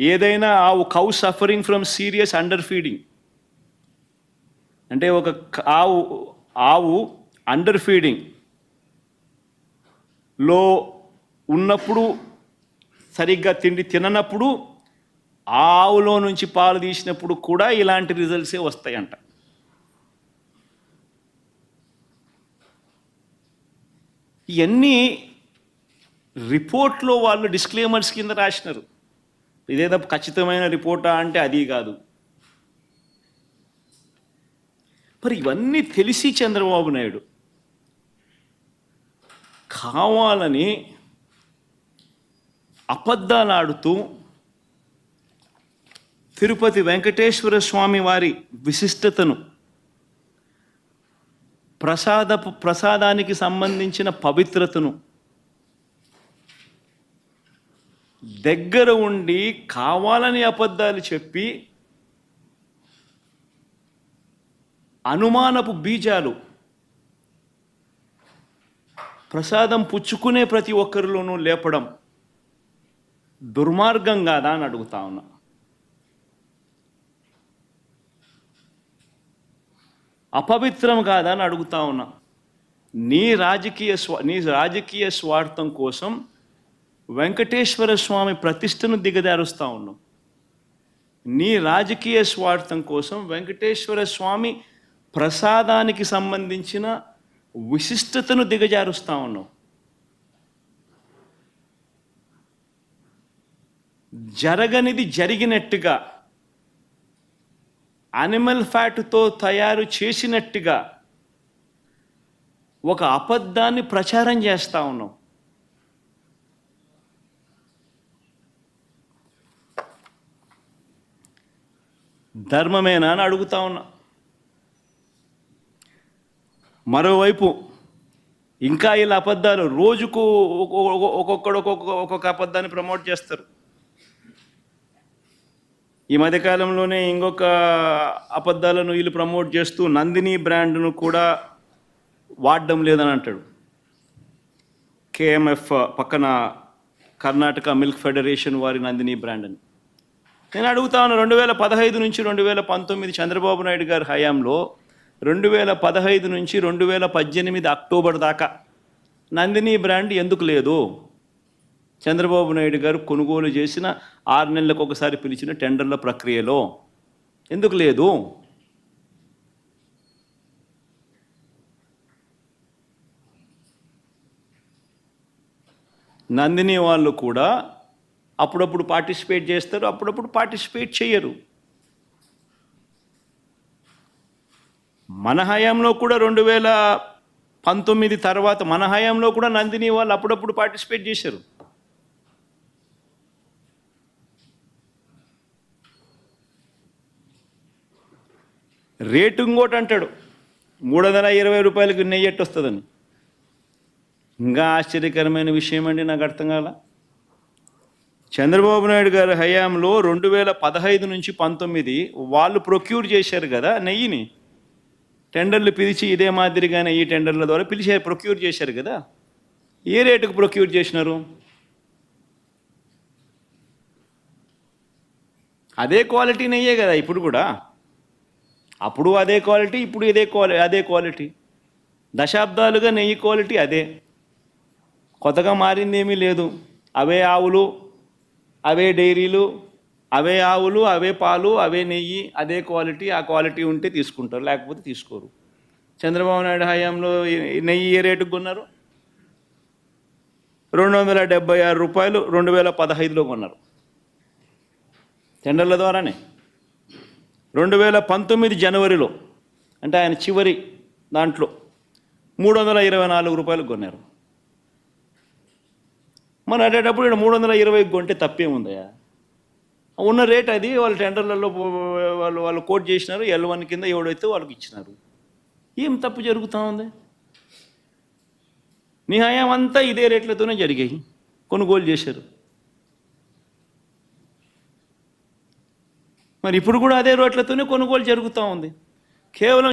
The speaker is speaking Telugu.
ఏదైనా ఆవు cow suffering from serious underfeeding అంటే ఒక ఆవు ఆవు అండర్ ఫీడింగ్లో ఉన్నప్పుడు సరిగ్గా తిండి తిననప్పుడు ఆ ఆవులో నుంచి పాలు తీసినప్పుడు కూడా ఇలాంటి రిజల్ట్సే వస్తాయంట. ఇవన్నీ రిపోర్ట్లో వాళ్ళు డిస్క్లేమర్స్ కింద రాసినారు. ఇదేదో ఖచ్చితమైన రిపోర్టా అంటే అది కాదు. మరి ఇవన్నీ తెలిసి చంద్రబాబు నాయుడు కావాలని అబద్ధాలాడుతూ తిరుపతి వెంకటేశ్వర స్వామి వారి విశిష్టతను ప్రసాద ప్రసాదానికి సంబంధించిన పవిత్రతను దగ్గర ఉండి కావాలని అబద్ధాలు చెప్పి అనుమానపు బీజాలు ప్రసాదం పుచ్చుకునే ప్రతి ఒక్కరిలోనూ లేపడం దుర్మార్గం కాదా అని అడుగుతా ఉన్నా. అపవిత్రం కాదా అని అడుగుతా ఉన్నా. నీ రాజకీయ స్వా నీ రాజకీయ స్వార్థం కోసం వెంకటేశ్వర స్వామి ప్రతిష్టను దిగదారుస్తూ ఉన్నాం. నీ రాజకీయ స్వార్థం కోసం వెంకటేశ్వర స్వామి ప్రసాదానికి సంబంధించిన విశిష్టతను దిగజారుస్తూ ఉన్నాం. జరగనిది జరిగినట్టుగా అనిమల్ ఫ్యాట్తో తయారు చేసినట్టుగా ఒక అబద్ధాన్ని ప్రచారం చేస్తా ఉన్నాం. ధర్మమేనా అని అడుగుతా ఉన్నా. మరోవైపు ఇంకా ఇలా అబద్ధాలు రోజుకు ఒక్కొక్కడు ఒక్కొక్క ఒక్కొక్క అబద్ధాన్ని ప్రమోట్ చేస్తారు. ఈ మధ్యకాలంలోనే ఇంకొక అబద్ధాలను వీళ్ళు ప్రమోట్ చేస్తూ నందిని బ్రాండ్ను కూడా వాడడం లేదని అంటాడు. కేఎంఎఫ్ పక్కన కర్ణాటక మిల్క్ ఫెడరేషన్ వారి నందిని బ్రాండ్ అని నేను అడుగుతాను రెండు వేల పదహైదు నుంచి రెండు వేల పంతొమ్మిది చంద్రబాబు నాయుడు గారి హయాంలో రెండు వేల పదహైదు నుంచి రెండు వేల పద్దెనిమిది అక్టోబర్ దాకా నందిని బ్రాండ్ ఎందుకు లేదు? చంద్రబాబు నాయుడు గారు కొనుగోలు చేసిన ఆరు నెలలకు ఒకసారి పిలిచిన టెండర్ల ప్రక్రియలో ఎందుకు లేదు? నందిని వాళ్ళు కూడా అప్పుడప్పుడు పార్టిసిపేట్ చేస్తారు అప్పుడప్పుడు పార్టిసిపేట్ చేయరు. మన హయాంలో కూడా రెండు వేల పంతొమ్మిది తర్వాత మన హయాంలో కూడా నందిని వాళ్ళు అప్పుడప్పుడు పార్టిసిపేట్ చేశారు. రేటు ఇంకోటి అంటాడు మూడు వందల ఇరవై రూపాయలకు నెయ్యి ఎట్టు వస్తుందని ఇంకా ఆశ్చర్యకరమైన విషయం అండి నాకు అర్థం కాలా. చంద్రబాబు నాయుడు గారి హయాంలో రెండు వేల పదహైదు నుంచి పంతొమ్మిది వాళ్ళు ప్రొక్యూర్ చేశారు కదా నెయ్యిని. టెండర్లు పిలిచి ఇదే మాదిరిగానే ఈ టెండర్ల ద్వారా పిలిచారు ప్రొక్యూర్ చేశారు కదా. ఏ రేటుకు ప్రొక్యూర్ చేసినారు? అదే క్వాలిటీ నెయ్యే కదా ఇప్పుడు కూడా. అప్పుడు అదే క్వాలిటీ ఇప్పుడు ఇదే క్వాలి అదే క్వాలిటీ. దశాబ్దాలుగా నెయ్యి క్వాలిటీ అదే. కొత్తగా మారింది ఏమీ లేదు. అవే ఆవులు అవే డైరీలు అవే ఆవులు అవే పాలు అవే నెయ్యి అదే క్వాలిటీ ఆ క్వాలిటీ ఉంటే తీసుకుంటారు లేకపోతే తీసుకోరు. చంద్రబాబు నాయుడు హయాంలో నెయ్యి ఏ రేటుకు కొన్నారు? రెండు వందల డెబ్బై ఆరు రూపాయలు రెండు వేల పదహైదులో కొన్నారు. టెండర్ల ద్వారానే. రెండు వేల పంతొమ్మిది జనవరిలో అంటే ఆయన చివరి దాంట్లో మూడు వందల ఇరవై నాలుగు రూపాయలు కొన్నారు. మరి అటేటప్పుడు ఇక్కడ మూడు వందల ఇరవై కొంటే తప్పేముందయ్యా? ఉన్న రేట్ అది వాళ్ళ టెండర్లలో వాళ్ళు వాళ్ళు కోట్ చేసినారు ఎల్ వన్ కింద ఎవడైతే వాళ్ళకి ఇచ్చినారు. ఏం తప్పు జరుగుతూ ఉంది? నీ హయాం అంతా ఇదే రేట్లతోనే జరిగాయి కొనుగోలు చేశారు. మరి ఇప్పుడు కూడా అదే రేట్లతోనే కొనుగోలు జరుగుతూ ఉంది. కేవలం